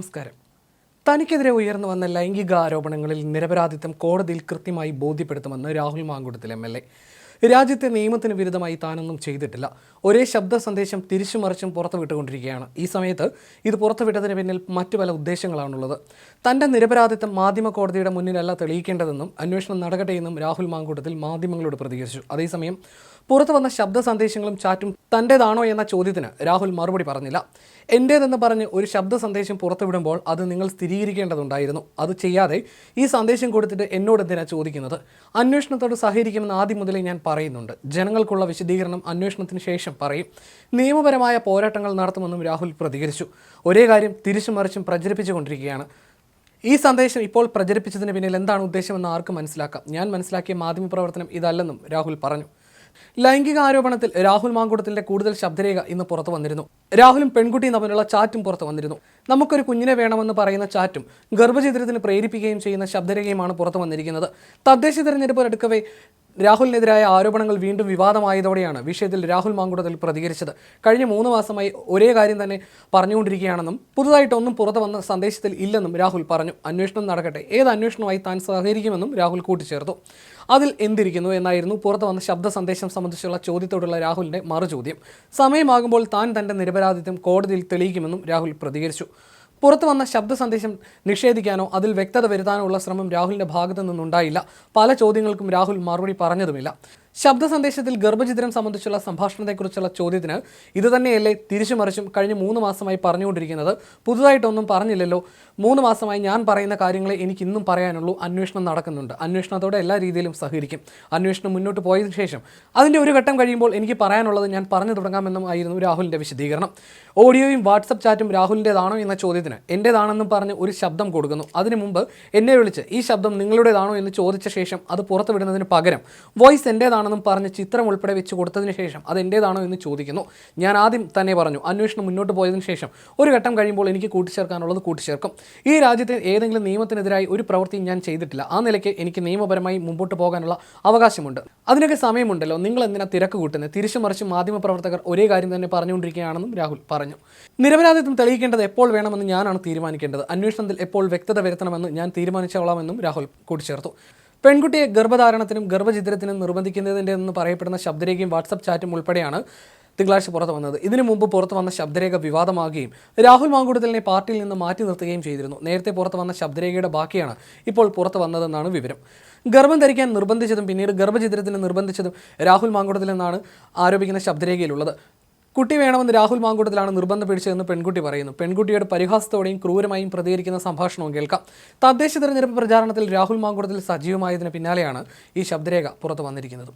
നമസ്കാരം. തനിക്കെതിരെ ഉയർന്നു വന്ന ലൈംഗിക ആരോപണങ്ങളിൽ നിരപരാധിത്വം കോടതിയിൽ കൃത്യമായി ബോധ്യപ്പെടുത്തുമെന്ന് Rahul Mankoottathil M L A. രാജ്യത്തെ നിയമത്തിന് വിരുദ്ധമായി താനൊന്നും ചെയ്തിട്ടില്ല. ഒരേ ശബ്ദ സന്ദേശം തിരിച്ചുമറിച്ചും പുറത്തുവിട്ടുകൊണ്ടിരിക്കുകയാണ്. ഈ സമയത്ത് ഇത് പുറത്തുവിട്ടതിന് പിന്നിൽ മറ്റു പല ഉദ്ദേശങ്ങളാണുള്ളത്. തന്റെ നിരപരാധിത്വം മാധ്യമ കോടതിയുടെ മുന്നിലല്ല തെളിയിക്കേണ്ടതെന്നും അന്വേഷണം നടക്കട്ടെയെന്നും രാഹുൽ മാങ്കൂട്ടത്തിൽ മാധ്യമങ്ങളോട് പ്രതികരിച്ചു. അതേസമയം പുറത്തു വന്ന ശബ്ദ സന്ദേശങ്ങളും ചാറ്റും തന്റേതാണോ എന്ന ചോദ്യത്തിന് രാഹുൽ മറുപടി പറഞ്ഞില്ല. എന്റേതെന്ന് പറഞ്ഞ് ഒരു ശബ്ദ സന്ദേശം പുറത്തുവിടുമ്പോൾ അത് നിങ്ങൾ സ്ഥിരീകരിക്കേണ്ടതുണ്ടായിരുന്നു. അത് ചെയ്യാതെ ഈ സന്ദേശം കൊടുത്തിട്ട് എന്നോട് എന്തിനാ ചോദിക്കുന്നത്? അന്വേഷണത്തോട് സഹകരിക്കുമെന്ന് ആദ്യം മുതലേ ഞാൻ പറയുന്നുണ്ട്. ജനങ്ങൾക്കുള്ള വിശദീകരണം അന്വേഷണത്തിന് ശേഷം പറയും. നിയമപരമായ പോരാട്ടങ്ങൾ നടത്തുമെന്നും രാഹുൽ പ്രതികരിച്ചു. ഒരേ കാര്യം തിരിച്ചു മറിച്ചും പ്രചരിപ്പിച്ചുകൊണ്ടിരിക്കുകയാണ്. ഈ സന്ദേശം ഇപ്പോൾ പ്രചരിപ്പിച്ചതിന് പിന്നിൽ എന്താണ് ഉദ്ദേശമെന്ന് ആർക്കും മനസ്സിലാക്കാം. ഞാൻ മനസ്സിലാക്കിയ മാധ്യമപ്രവർത്തനം ഇതല്ലെന്നും രാഹുൽ പറഞ്ഞു. ലൈംഗിക ആരോപണത്തിൽ രാഹുൽ മാങ്കൂട്ടത്തിന്റെ കൂടുതൽ ശബ്ദരേഖ ഇന്ന് പുറത്തു വന്നിരുന്നു. രാഹുലും പെൺകുട്ടിയും തമ്മിലുള്ള ചാറ്റും പുറത്തു വന്നിരുന്നു. നമുക്കൊരു കുഞ്ഞിനെ വേണമെന്ന് പറയുന്ന ചാറ്റും ഗർഭചിത്രത്തിന് പ്രേരിപ്പിക്കുകയും ചെയ്യുന്ന ശബ്ദരേഖയുമാണ് പുറത്തു വന്നിരിക്കുന്നത്. തദ്ദേശ തെരഞ്ഞെടുപ്പ് അടുക്കവേ രാഹുലിനെതിരായ ആരോപണങ്ങൾ വീണ്ടും വിവാദമായതോടെയാണ് വിഷയത്തിൽ രാഹുൽ മാങ്കുടത്തിൽ പ്രതികരിച്ചത്. കഴിഞ്ഞ മൂന്ന് മാസമായി ഒരേ കാര്യം തന്നെ പറഞ്ഞുകൊണ്ടിരിക്കുകയാണെന്നും പുതുതായിട്ടൊന്നും പുറത്തു വന്ന സന്ദേശത്തിൽ ഇല്ലെന്നും രാഹുൽ പറഞ്ഞു. അന്വേഷണം നടക്കട്ടെ. ഏത് അന്വേഷണവുമായി താൻ സഹകരിക്കുമെന്നും രാഹുൽ കൂട്ടിച്ചേർത്തു. അതിൽ എന്തിരിക്കുന്നു എന്നായിരുന്നു പുറത്തു വന്ന ശബ്ദ സന്ദേശം സംബന്ധിച്ചുള്ള ചോദ്യത്തോടുള്ള രാഹുലിന്റെ മറുചോദ്യം. സമയമാകുമ്പോൾ താൻ തന്റെ നിരപരാധിത്വം കോടതിയിൽ തെളിയിക്കുമെന്നും രാഹുൽ പ്രതികരിച്ചു. പുറത്തു വന്ന ശബ്ദ സന്ദേശം നിഷേധിക്കാനോ അതിൽ വ്യക്തത വരുത്താനോ ഉള്ള ശ്രമം രാഹുലിന്റെ ഭാഗത്തു നിന്നുണ്ടായില്ല. പല ചോദ്യങ്ങൾക്കും രാഹുൽ മറുപടി പറഞ്ഞതുമില്ല. ശബ്ദ സന്ദേശത്തിൽ ഗർഭചിത്രം സംബന്ധിച്ചുള്ള സംഭാഷണത്തെക്കുറിച്ചുള്ള ചോദ്യത്തിന് ഇത് തന്നെയല്ലേ തിരിച്ചു മറിച്ചും കഴിഞ്ഞ മൂന്ന് മാസമായി പറഞ്ഞുകൊണ്ടിരിക്കുന്നത്? പുതുതായിട്ടൊന്നും പറഞ്ഞില്ലല്ലോ. മൂന്ന് മാസമായി ഞാൻ പറയുന്ന കാര്യങ്ങളെ എനിക്ക് ഇന്നും പറയാനുള്ളൂ. അന്വേഷണം നടക്കുന്നുണ്ട്. അന്വേഷണത്തോടെ എല്ലാ രീതിയിലും സഹകരിക്കും. അന്വേഷണം മുന്നോട്ട് പോയതിനു ശേഷം അതിന്റെ ഒരു ഘട്ടം കഴിയുമ്പോൾ എനിക്ക് പറയാനുള്ളത് ഞാൻ പറഞ്ഞു തുടങ്ങാമെന്നും ആയിരുന്നു രാഹുലിന്റെ വിശദീകരണം. ഓഡിയോയും വാട്സപ്പ് ചാറ്റും രാഹുലിന്റെതാണോ എന്ന ചോദ്യത്തിന് എന്റേതാണെന്നും പറഞ്ഞ് ഒരു ശബ്ദം കൊടുക്കുന്നു. അതിനു മുമ്പ് എന്നെ വിളിച്ച് ഈ ശബ്ദം നിങ്ങളുടേതാണോ എന്ന് ചോദിച്ച ശേഷം അത് പുറത്തുവിടുന്നതിന് പകരം വോയിസ് എന്റേതാണെന്നും പറഞ്ഞ് ചിത്രം ഉൾപ്പെടെ വെച്ച് കൊടുത്തതിന് ശേഷം അത് എന്ന് ചോദിക്കുന്നു. ഞാൻ ആദ്യം തന്നെ പറഞ്ഞു അന്വേഷണം മുന്നോട്ട് പോയതിന് ശേഷം ഒരു ഘട്ടം കഴിയുമ്പോൾ എനിക്ക് കൂട്ടിച്ചേർക്കാനുള്ളത് കൂട്ടിച്ചേർക്കും. ഈ രാജ്യത്തെ ഏതെങ്കിലും നിയമത്തിനെതിരായി ഒരു പ്രവൃത്തിയും ഞാൻ ചെയ്തിട്ടില്ല. ആ നിലയ്ക്ക് എനിക്ക് നിയമപരമായി മുമ്പോട്ട് പോകാനുള്ള അവകാശമുണ്ട്. അതിനൊക്കെ സമയമുണ്ടല്ലോ നിങ്ങൾ എന്തിനാ തിരക്ക് കൂട്ടുന്നത്? തിരിച്ചു മറിച്ച് മാധ്യമപ്രവർത്തകർ ഒരേ കാര്യം തന്നെ പറഞ്ഞുകൊണ്ടിരിക്കുകയാണെന്നും രാഹുൽ പറഞ്ഞു. നിരപരാധിത്വം തെളിയിക്കേണ്ടത് എപ്പോൾ വേണമെന്ന് ഞാനാണ് തീരുമാനിക്കേണ്ടത്. അന്വേഷണത്തിൽ എപ്പോൾ വ്യക്തത വരുത്തണമെന്ന് ഞാൻ തീരുമാനിച്ചോളാമെന്നും രാഹുൽ കൂട്ടിച്ചേർത്തു. പെൺകുട്ടിയെ ഗർഭധാരണത്തിനും ഗർഭചിത്രത്തിനും നിർബന്ധിക്കുന്നതിന്റെ എന്ന് പറയപ്പെടുന്ന ശബ്ദരേഖയും വാട്സപ്പ് ചാറ്റും ഉൾപ്പെടെയാണ് തിങ്കളാഴ്ച പുറത്തു വന്നത്. ഇതിനു മുമ്പ് പുറത്തു വന്ന ശബ്ദരേഖ വിവാദമാകുകയും രാഹുൽ മാങ്കൂട്ടത്തിലിനെ പാർട്ടിയിൽ നിന്ന് മാറ്റി നിർത്തുകയും ചെയ്തിരുന്നു. നേരത്തെ പുറത്തു വന്ന ശബ്ദരേഖയുടെ ബാക്കിയാണ് ഇപ്പോൾ പുറത്തു വന്നതെന്നാണ് വിവരം. ഗർഭം ധരിക്കാൻ നിർബന്ധിച്ചതും പിന്നീട് ഗർഭചിത്രത്തിന് നിർബന്ധിച്ചതും രാഹുൽ മാങ്കൂട്ടത്തിൽ എന്നാണ് ആരോപിക്കുന്ന ശബ്ദരേഖയിലുള്ളത്. കുട്ടി വേണമെന്ന് രാഹുൽ മാങ്കൂട്ടത്തിലാണ് നിർബന്ധം പിടിച്ചതെന്ന് പെൺകുട്ടി പറയുന്നു. പെൺകുട്ടിയുടെ പരിഹാസത്തോടെയും ക്രൂരമായും പ്രതികരിക്കുന്ന സംഭാഷണവും കേൾക്കാം. തദ്ദേശ തെരഞ്ഞെടുപ്പ് പ്രചാരണത്തിൽ രാഹുൽ മാങ്കൂട്ടത്തിൽ സജീവമായതിന് പിന്നാലെയാണ് ഈ ശബ്ദരേഖ പുറത്തു വന്നിരിക്കുന്നത്.